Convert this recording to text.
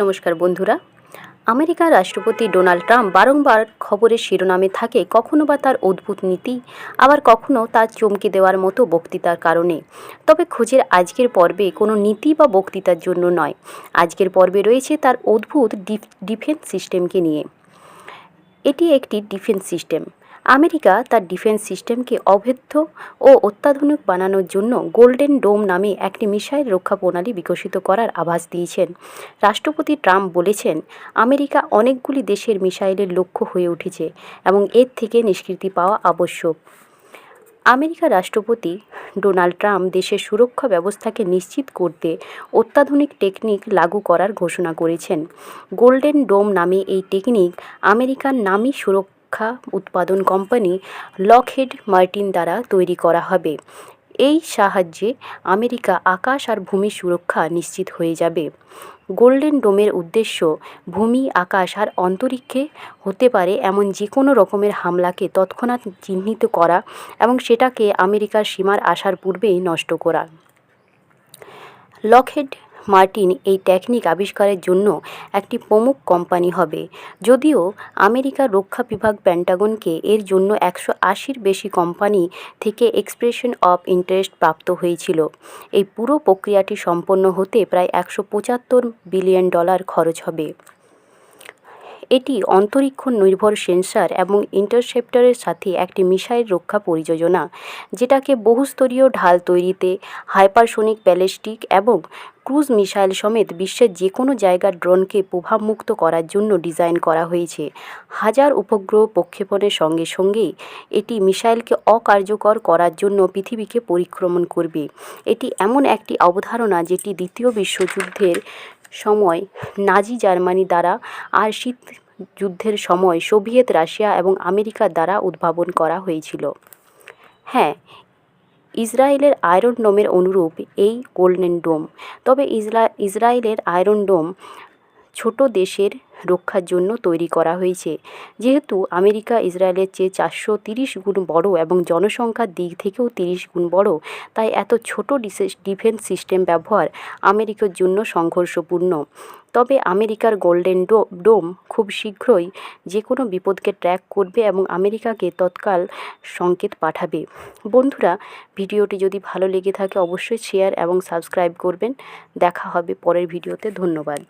নমস্কার বন্ধুরা। আমেরিকার রাষ্ট্রপতি ডোনাল্ড ট্রাম্প বারংবার খবরের শিরোনামে থাকে কখনো বা তার অদ্ভুত নীতি, আবার কখনো তার চমকে দেওয়ার মতো বক্তৃতার কারণে। তবে খোঁজের আজকের পর্বে কোনো নীতি বা বক্তৃতার জন্য নয়। আজকের পর্বে রয়েছে তার অদ্ভুত ডিফেন্স সিস্টেমকে নিয়ে। এটি একটি ডিফেন্স সিস্টেম। আমেরিকা তার ডিফেন্স সিস্টেমকে অভেদ্য ও অত্যাধুনিক বানানোর জন্য গোল্ডেন ডোম নামে একটি মিসাইল রক্ষা প্রণালী বিকশিত করার আভাস দিয়েছেন। রাষ্ট্রপতি ট্রাম্প বলেছেন, আমেরিকা অনেকগুলি দেশের মিসাইলের লক্ষ্য হয়ে উঠেছে এবং এর থেকে নিষ্কৃতি পাওয়া আবশ্যক। আমেরিকার রাষ্ট্রপতি ডোনাল্ড ট্রাম্প দেশের সুরক্ষা ব্যবস্থাকে নিশ্চিত করতে অত্যাধুনিক টেকনিক লাগু করার ঘোষণা করেছেন। গোল্ডেন ডোম নামে এই টেকনিক আমেরিকার নামী সুরক্ষা উৎপাদন কোম্পানি লকহেড মার্টিন দ্বারা তৈরি করা হবে। এই সাহায্যে আমেরিকা আকাশ আর ভূমি সুরক্ষা নিশ্চিত হয়ে যাবে। গোল্ডেন ডোমের উদ্দেশ্য ভূমি, আকাশ আর অন্তরিক্ষে হতে পারে এমন যে কোনো রকমের হামলাকে তৎক্ষণাৎ চিহ্নিত করা এবং সেটাকে আমেরিকার সীমার আসার পূর্বেই নষ্ট করা। লকহেড মার্টিন এই টেকনিক আবিষ্কারের জন্য একটি প্রমুখ কোম্পানি হবে। যদিও আমেরিকার রক্ষা বিভাগ প্যান্টাগনকে এর জন্য একশো আশির বেশি কোম্পানি থেকে এক্সপ্রেশন অফ ইন্টারেস্ট প্রাপ্ত হয়েছিল। এই পুরো প্রক্রিয়াটি সম্পন্ন হতে প্রায় একশো পঁচাত্তর বিলিয়ন ডলার খরচ হবে। এটি অন্তরীক্ষ নির্ভর সেন্সার এবং ইন্টারসেপ্টরের সাথে একটি মিসাইল রক্ষা পরিযোজনা, যেটাকে বহুস্তরীয় ঢাল তৈরিতে, হাইপারসোনিক ব্যালিস্টিক এবং ক্রুজ মিসাইল সমেত বিশ্বের যে কোনো জায়গার ড্রোনকে প্রভাবমুক্ত করার জন্য ডিজাইন করা হয়েছে। হাজার উপগ্রহ প্রক্ষেপণের সঙ্গে সঙ্গেই এটি মিসাইলকে অকার্যকর করার জন্য পৃথিবীকে পরিক্রমণ করবে। এটি এমন একটি অবধারণা, যেটি দ্বিতীয় বিশ্বযুদ্ধের সময় নাজি জার্মানি দ্বারা আর শীত যুদ্ধের সময় সোভিয়েত রাশিয়া এবং আমেরিকা দ্বারা উদ্ভাবন করা হয়েছিল। হ্যাঁ ইসরায়েলের আয়রন ডোমের অনুরূপ এই গোল্ডেন ডোম। তবে ইসরা, ইসরায়েলের আয়রন ডোম ছোট দেশের রক্ষার জন্য তৈরি করা হয়েছে। যেহেতু আমেরিকা, ইসরায়েলের চেয়ে চারশো তিরিশ গুণ বড় এবং জনসংখ্যার দিক থেকেও তিরিশ গুণ বড়, তাই এত ছোট ডিফেন্স সিস্টেম ব্যবহার আমেরিকার জন্য সংঘর্ষপূর্ণ। তবে আমেরিকার গোল্ডেন ডোম খুব শীঘ্রই যে কোনো বিপদকে ট্র্যাক করবে এবং আমেরিকাকে তৎকাল সংকেত পাঠাবে। বন্ধুরা, ভিডিওটি যদি ভালো লেগে থাকে, অবশ্যই শেয়ার এবং সাবস্ক্রাইব করবেন। দেখা হবে পরের ভিডিওতে। ধন্যবাদ।